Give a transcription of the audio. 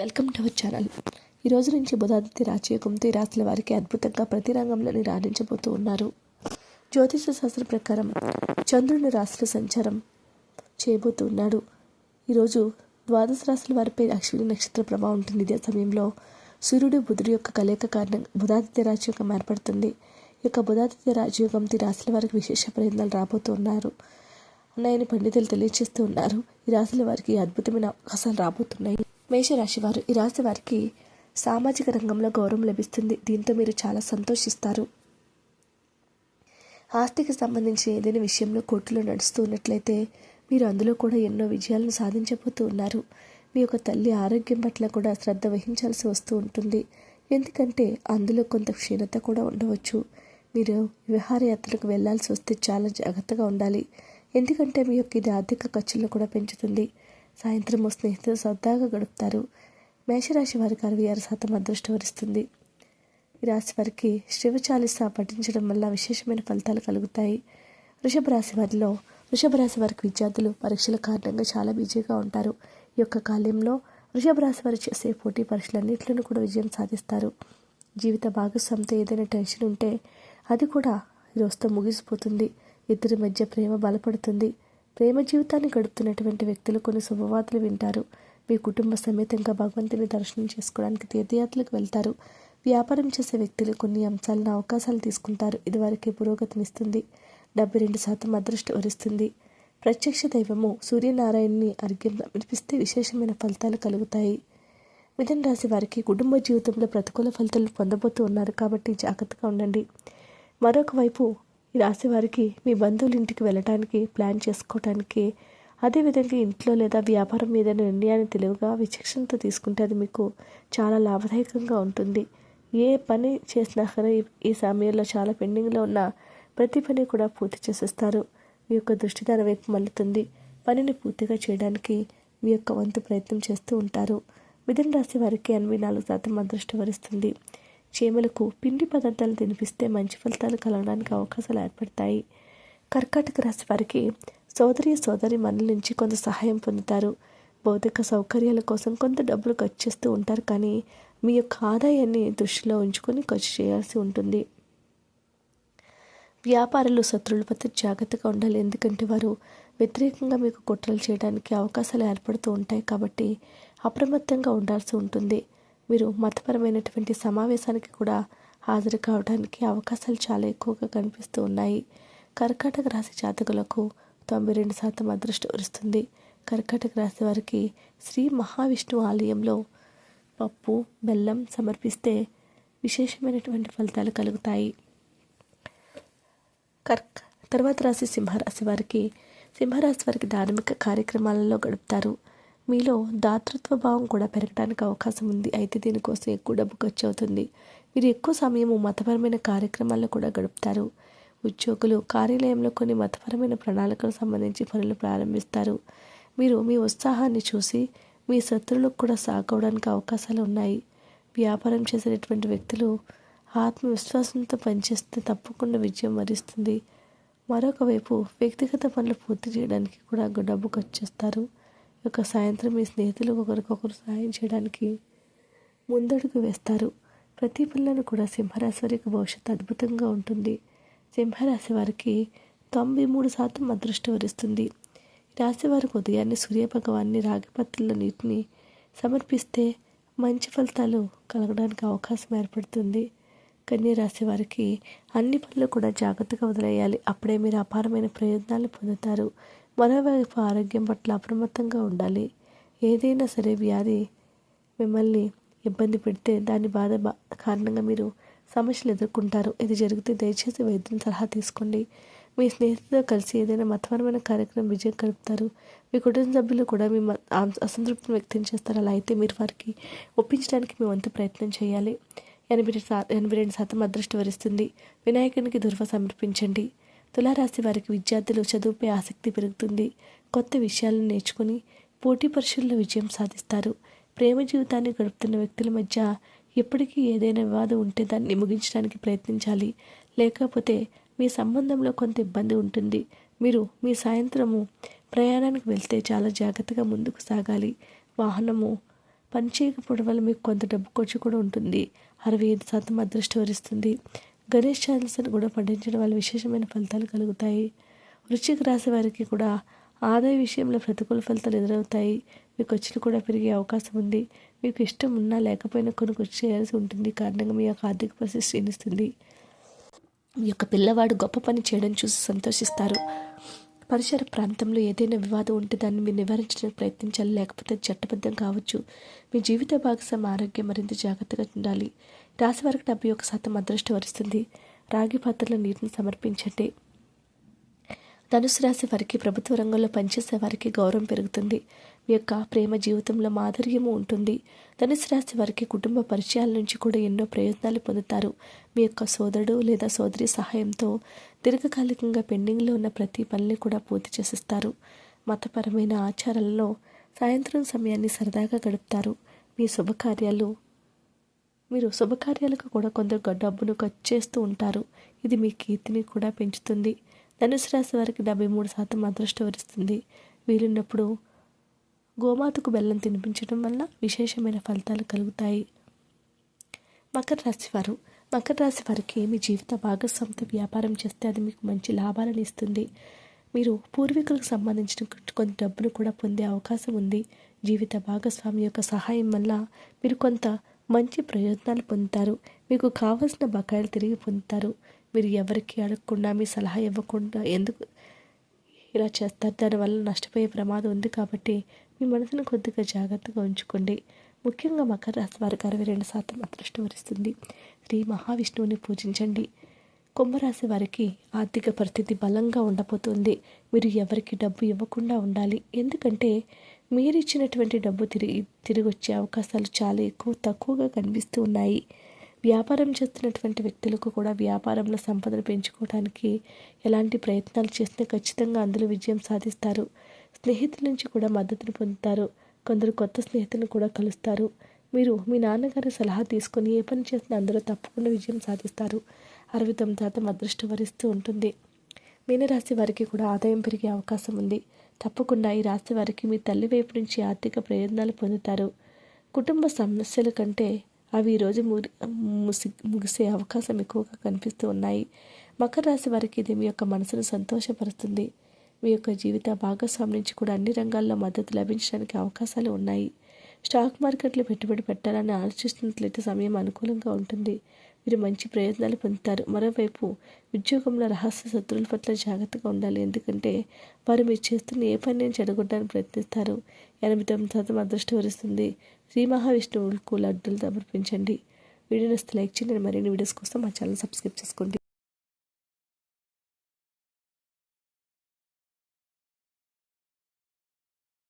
Welcome to our channel. ఈ రోజు నుంచి బుధాదిత్య రాచయోగంతో ఈ రాశుల వారికి అద్భుతంగా ప్రతి రంగంలోని రాణించబోతూ ఉన్నారు. జ్యోతిష శాస్త్రం ప్రకారం చంద్రుని రాశుల సంచారం చేయబోతూ ఉన్నాడు. ఈరోజు ద్వాదశ రాశుల వారిపై అశ్విని నక్షత్ర ప్రభావం ఉంటుంది. ఇదే సమయంలో సూర్యుడు బుధుడి యొక్క కలయిక కారణంగా బుధాదిత్య రాజయోగం ఏర్పడుతుంది. ఈ యొక్క బుధాదిత్య రాజయోగంతో ఈ రాశుల వారికి విశేష ప్రయత్నాలు రాబోతూ ఉన్నారు. ఉన్నాయని పండితులు తెలియజేస్తూ ఉన్నారు. ఈ రాశుల వారికి అద్భుతమైన అవకాశాలు రాబోతున్నాయి. మేషరాశి వారు ఈ రాశి వారికి సామాజిక రంగంలో గౌరవం లభిస్తుంది. దీంతో మీరు చాలా సంతోషిస్తారు. ఆస్తికి సంబంధించిన ఏదైనా విషయంలో కోర్టులో నడుస్తూ ఉన్నట్లయితే మీరు అందులో కూడా ఎన్నో విజయాలను సాధించబోతూ ఉన్నారు. మీ యొక్క తల్లి ఆరోగ్యం పట్ల కూడా శ్రద్ధ వహించాల్సి వస్తూ ఉంటుంది. ఎందుకంటే అందులో కొంత క్షీణత కూడా ఉండవచ్చు. మీరు విహారయాత్రకు వెళ్ళాల్సి వస్తే చాలా జాగ్రత్తగా ఉండాలి. ఎందుకంటే మీ యొక్క ఇది ఆర్థిక ఖర్చులను కూడా పెంచుతుంది. సాయంత్రం స్నేహితులు సరదాగా గడుపుతారు. మేషరాశి వారికి అరవై ఆరు శాతం అదృష్టం వరిస్తుంది. ఈ రాశి వారికి శివ చాలీసా పఠించడం వల్ల విశేషమైన ఫలితాలు కలుగుతాయి. వృషభ రాశి వారిలో వృషభ రాశి వారికి విద్యార్థులు పరీక్షల కారణంగా చాలా బిజీగా ఉంటారు. ఈ యొక్క కాలంలో వృషభ రాశి వారు చేసే పోటీ పరీక్షలన్నింటిలోనూ కూడా విజయం సాధిస్తారు. జీవిత భాగస్వామితో ఏదైనా టెన్షన్ ఉంటే అది కూడా ఈ ముగిసిపోతుంది. ఇద్దరి మధ్య ప్రేమ బలపడుతుంది. ప్రేమ జీవితాన్ని గడుపుతున్నటువంటి వ్యక్తులు కొన్ని శుభవార్తలు వింటారు. మీ కుటుంబ సమేతంగా భగవంతుని దర్శనం చేసుకోవడానికి తీర్థయాత్రలకు వెళ్తారు. వ్యాపారం చేసే వ్యక్తులు కొన్ని అంశాలను అవకాశాలు తీసుకుంటారు. ఇది వారికి పురోగతినిస్తుంది డెబ్బై రెండు శాతం అదృష్టం వరిస్తుంది. ప్రత్యక్ష దైవము సూర్యనారాయణని అర్ఘ్యం సమర్పిస్తే విశేషమైన ఫలితాలు కలుగుతాయి. మిథున రాశి వారికి కుటుంబ జీవితంలో ప్రతికూల ఫలితాలు పొందబోతూ ఉన్నారు. కాబట్టి జాగ్రత్తగా ఉండండి. మరొక వైపు ఈ రాశి వారికి మీ బంధువుల ఇంటికి వెళ్ళటానికి ప్లాన్ చేసుకోవటానికి అదేవిధంగా ఇంట్లో లేదా వ్యాపారం మీద నిర్ణయాన్ని తెలివిగా విచక్షణతో తీసుకుంటే అది మీకు చాలా లాభదాయకంగా ఉంటుంది. ఏ పని చేసినా సరే ఈ- సమయంలో చాలా పెండింగ్లో ఉన్న ప్రతి పని కూడా పూర్తి చేసేస్తారు. మీ యొక్క దృష్టి దాని వైపు మళ్ళుతుంది. పనిని పూర్తిగా చేయడానికి మీ యొక్క వంతు ప్రయత్నం చేస్తూ ఉంటారు. మిథున రాశి వారికి ఎనభై నాలుగు శాతం అదృష్టం వరిస్తుంది. చీమలకు పిండి పదార్థాలు తినిపిస్తే మంచి ఫలితాలు కలగడానికి అవకాశాలు ఏర్పడతాయి. కర్కాటక రాశి వారికి సోదరి సోదరి మనుల నుంచి కొంత సహాయం పొందుతారు. భౌతిక సౌకర్యాల కోసం కొంత డబ్బులు ఖర్చు చేస్తూ ఉంటారు కానీ మీ యొక్క ఆదాయాన్ని దృష్టిలో ఉంచుకొని ఖర్చు చేయాల్సి ఉంటుంది. వ్యాపారులు శత్రువుల పట్ల జాగ్రత్తగా ఉండాలి. ఎందుకంటే వారు వ్యతిరేకంగా మీకు కుట్రలు చేయడానికి అవకాశాలు ఏర్పడుతూ ఉంటాయి కాబట్టి అప్రమత్తంగా ఉండాల్సి ఉంటుంది. మీరు మతపరమైనటువంటి సమావేశానికి కూడా హాజరు కావడానికి అవకాశాలు చాలా ఎక్కువగా కనిపిస్తూ ఉన్నాయి. కర్కాటక రాశి జాతకులకు తొంభై రెండు శాతం అదృష్టం వరుస్తుంది. కర్కాటక రాశి వారికి శ్రీ మహావిష్ణువు ఆలయంలో పప్పు బెల్లం సమర్పిస్తే విశేషమైనటువంటి ఫలితాలు కలుగుతాయి. కర్క తర్వాత రాశి సింహరాశి వారికి సింహరాశి వారికి ధార్మిక కార్యక్రమాలలో గడుపుతారు. మీలో దాతృత్వ భావం కూడా పెరగడానికి అవకాశం ఉంది. అయితే దీనికోసం ఎక్కువ డబ్బు ఖర్చు అవుతుంది. మీరు ఎక్కువ సమయం మతపరమైన కార్యక్రమాల్లో కూడా గడుపుతారు. ఉద్యోగులు కార్యాలయంలో కొన్ని మతపరమైన ప్రణాళికలకు సంబంధించి పనులు ప్రారంభిస్తారు. మీరు మీ ఉత్సాహాన్ని చూసి మీ శత్రువులకు కూడా సాగవడానికి అవకాశాలు ఉన్నాయి. వ్యాపారం చేసేటటువంటి వ్యక్తులు ఆత్మవిశ్వాసంతో పనిచేస్తే తప్పకుండా విజయం వరిస్తుంది. మరొక వైపు వ్యక్తిగత పనులు పూర్తి చేయడానికి కూడా డబ్బు ఖర్చు చేస్తారు. యొక్క సాయంత్రం మీ స్నేహితులు ఒకరికొకరు సహాయం చేయడానికి ముందడుగు వేస్తారు. ప్రతి పిల్లను కూడా సింహరాశి వారికి భవిష్యత్తు అద్భుతంగా ఉంటుంది. సింహరాశి వారికి తొంభై మూడు శాతం అదృష్టం వరిస్తుంది. రాశి వారికి ఉదయాన్నే సూర్యభగవాన్ని రాగిపత్రుల నీటిని సమర్పిస్తే మంచి ఫలితాలు కలగడానికి అవకాశం ఏర్పడుతుంది. కన్య రాశి వారికి అన్ని పనులు కూడా జాగ్రత్తగా వదిలేయాలి. అప్పుడే మీరు అపారమైన ప్రయోజనాలు పొందుతారు. మరోవైపు ఆరోగ్యం పట్ల అప్రమత్తంగా ఉండాలి. ఏదైనా సరే వ్యాధి మిమ్మల్ని ఇబ్బంది పెడితే దాని బాధ బా- కారణంగా మీరు సమస్యలు ఎదుర్కొంటారు. ఇది జరిగితే దయచేసి వైద్యుని సలహా తీసుకోండి. మీ స్నేహితులతో కలిసి ఏదైనా మతపరమైన కార్యక్రమం విజయం కలుపుతారు. మీ కుటుంబ సభ్యులు కూడా మీ అసంతృప్తిని వ్యక్తం చేస్తారు. అలా అయితే మీరు వారికి ఒప్పించడానికి మీ వంతు ప్రయత్నం చేయాలి. ఎనభై రెండు ఎనభై రెండు శాతం అదృష్టి వరిస్తుంది. వినాయకునికి దుర్వ సమర్పించండి. తులారాశి వారికి విద్యార్థులు చదువుపై ఆసక్తి పెరుగుతుంది. కొత్త విషయాలను నేర్చుకుని పోటీ పరీక్షల్లో విజయం సాధిస్తారు. ప్రేమ జీవితాన్ని గడుపుతున్న వ్యక్తుల మధ్య ఎప్పటికీ ఏదైనా వివాదం ఉంటే దాన్ని ముగించడానికి ప్రయత్నించాలి. లేకపోతే మీ సంబంధంలో కొంత ఇబ్బంది ఉంటుంది. మీరు మీ సాయంత్రము ప్రయాణానికి వెళ్తే చాలా జాగ్రత్తగా ముందుకు సాగాలి. వాహనము పనిచేయకపోవడం వల్ల మీకు కొంత డబ్బు ఖర్చు కూడా ఉంటుంది. అరవై ఐదు శాతం అదృష్టం వరిస్తుంది. గణేష్ ఛానల్స్ని కూడా పండించడం వల్ల విశేషమైన ఫలితాలు కలుగుతాయి. వృశ్చిక రాశి వారికి కూడా ఆదాయ విషయంలో ప్రతికూల ఫలితాలు ఎదురవుతాయి. మీ ఖర్చులు కూడా పెరిగే అవకాశం ఉంది. మీకు ఇష్టం ఉన్నా లేకపోయినా కొన్ని ఖర్చు చేయాల్సి ఉంటుంది. కారణంగా మీ యొక్క ఆర్థిక పరిస్థితి క్షీణిస్తుంది. మీ యొక్క పిల్లవాడు గొప్ప పని చేయడం చూసి సంతోషిస్తారు. పరిసర ప్రాంతంలో ఏదైనా వివాదం ఉంటే దాన్ని మీరు నివారించడానికి ప్రయత్నించాలి. లేకపోతే చట్టబద్ధం కావచ్చు. మీ జీవిత భాగస్వామి ఆరోగ్యం మరింత జాగ్రత్తగా ఉండాలి. రాశి వారికి డెబ్బై ఒక శాతం అదృష్టం వరిస్తుంది. రాగి పాత్రలో నీటిని సమర్పించండి. ధనుసు రాశి వారికి ప్రభుత్వ రంగంలో పనిచేసే వారికి గౌరవం పెరుగుతుంది. మీ యొక్క ప్రేమ జీవితంలో మాధుర్యము ఉంటుంది. ధనుసు రాశి వారికి కుటుంబ పరిచయాల నుంచి కూడా ఎన్నో ప్రయోజనాలు పొందుతారు. మీ యొక్క సోదరుడు లేదా సోదరి సహాయంతో దీర్ఘకాలికంగా పెండింగ్లో ఉన్న ప్రతి పనిని కూడా పూర్తి చేసిస్తారు. మతపరమైన ఆచారాలలో సాయంత్రం సమయాన్ని సరదాగా గడుపుతారు. మీ శుభకార్యాలు మీరు శుభకార్యాలకు కూడా కొందరు డబ్బును ఖర్చు చేస్తూ ఉంటారు. ఇది మీ కీర్తిని కూడా పెంచుతుంది. ధనుసు రాశి వారికి డెబ్బై మూడు శాతం అదృష్టం వరిస్తుంది. వీలున్నప్పుడు గోమాతకు బెల్లం తినిపించడం వల్ల విశేషమైన ఫలితాలు కలుగుతాయి. మకర రాశి వారు. మకర రాశి వారికి మీ జీవిత భాగస్వామితో వ్యాపారం చేస్తే అది మీకు మంచి లాభాలను ఇస్తుంది. మీరు పూర్వీకులకు సంబంధించిన కొంత డబ్బును కూడా పొందే అవకాశం ఉంది. జీవిత భాగస్వామి యొక్క సహాయం వల్ల మీరు కొంత మంచి ప్రయోజనాలు పొందుతారు. మీకు కావలసిన బకాయిలు తిరిగి పొందుతారు. మీరు ఎవరికి అడగకుండా మీ సలహా ఇవ్వకుండా ఎందుకు ఇలా చేస్తారు? దానివల్ల నష్టపోయే ప్రమాదం ఉంది కాబట్టి మీ మనసును కొద్దిగా జాగ్రత్తగా ఉంచుకోండి. ముఖ్యంగా మకర రాశి వారికి అరవై రెండు శాతం అదృష్టం వరిస్తుంది. శ్రీ మహావిష్ణువుని పూజించండి. కుంభరాశి వారికి ఆర్థిక పరిస్థితి బలంగా ఉండబోతుంది. మీరు ఎవరికి డబ్బు ఇవ్వకుండా ఉండాలి. ఎందుకంటే మీరు ఇచ్చినటువంటి డబ్బు తిరిగి తిరిగి వచ్చే అవకాశాలు చాలా ఎక్కువ తక్కువగా కనిపిస్తూ ఉన్నాయి. వ్యాపారం చేస్తున్నటువంటి వ్యక్తులకు కూడా వ్యాపారంలో సంపదను పెంచుకోవడానికి ఎలాంటి ప్రయత్నాలు చేస్తే ఖచ్చితంగా అందులో విజయం సాధిస్తారు. స్నేహితుల నుంచి కూడా మద్దతును పొందుతారు. కొందరు కొత్త స్నేహితులను కూడా కలుస్తారు. మీరు మీ నాన్నగారి సలహా తీసుకొని ఏ పని చేసినా అందరూ తప్పకుండా విజయం సాధిస్తారు. అరవై తొమ్మిది శాతం అదృష్టం వరిస్తూ ఉంటుంది. మీనరాశి వారికి కూడా ఆదాయం పెరిగే అవకాశం ఉంది. తప్పకుండా ఈ రాశి వారికి మీ తల్లి వైపు నుంచి ఆర్థిక ప్రయోజనాలు పొందుతారు. కుటుంబ సమస్యల కంటే అవి ఈరోజు ముసి ముగిసే అవకాశం ఎక్కువగా కనిపిస్తూ ఉన్నాయి. మకర రాశి వారికి ఇది మీ యొక్క మనసును సంతోషపరుస్తుంది. మీ యొక్క జీవిత భాగస్వామి నుంచి కూడా అన్ని రంగాల్లో మద్దతు లభించడానికి అవకాశాలు ఉన్నాయి. స్టాక్ మార్కెట్లో పెట్టుబడి పెట్టాలని ఆలోచిస్తున్నట్లయితే సమయం అనుకూలంగా ఉంటుంది. మీరు మంచి ప్రయోజనాలు పొందుతారు. మరోవైపు ఉద్యోగంలో రహస్య శత్రువుల పట్ల జాగ్రత్తగా ఉండాలి. ఎందుకంటే వారు మీరు చేస్తున్న ఏ పని నేను చెడగొట్టడానికి ప్రయత్నిస్తారు. ఎనభై తొమ్మిది శాతం అదృష్టం వరుస్తుంది. శ్రీ మహావిష్ణువులకు లడ్డూలు సమర్పించండి. వీడియోని లైక్ చేయండి. మరిన్ని వీడియోస్ కోసం మా ఛానల్ సబ్స్క్రైబ్ చేసుకోండి.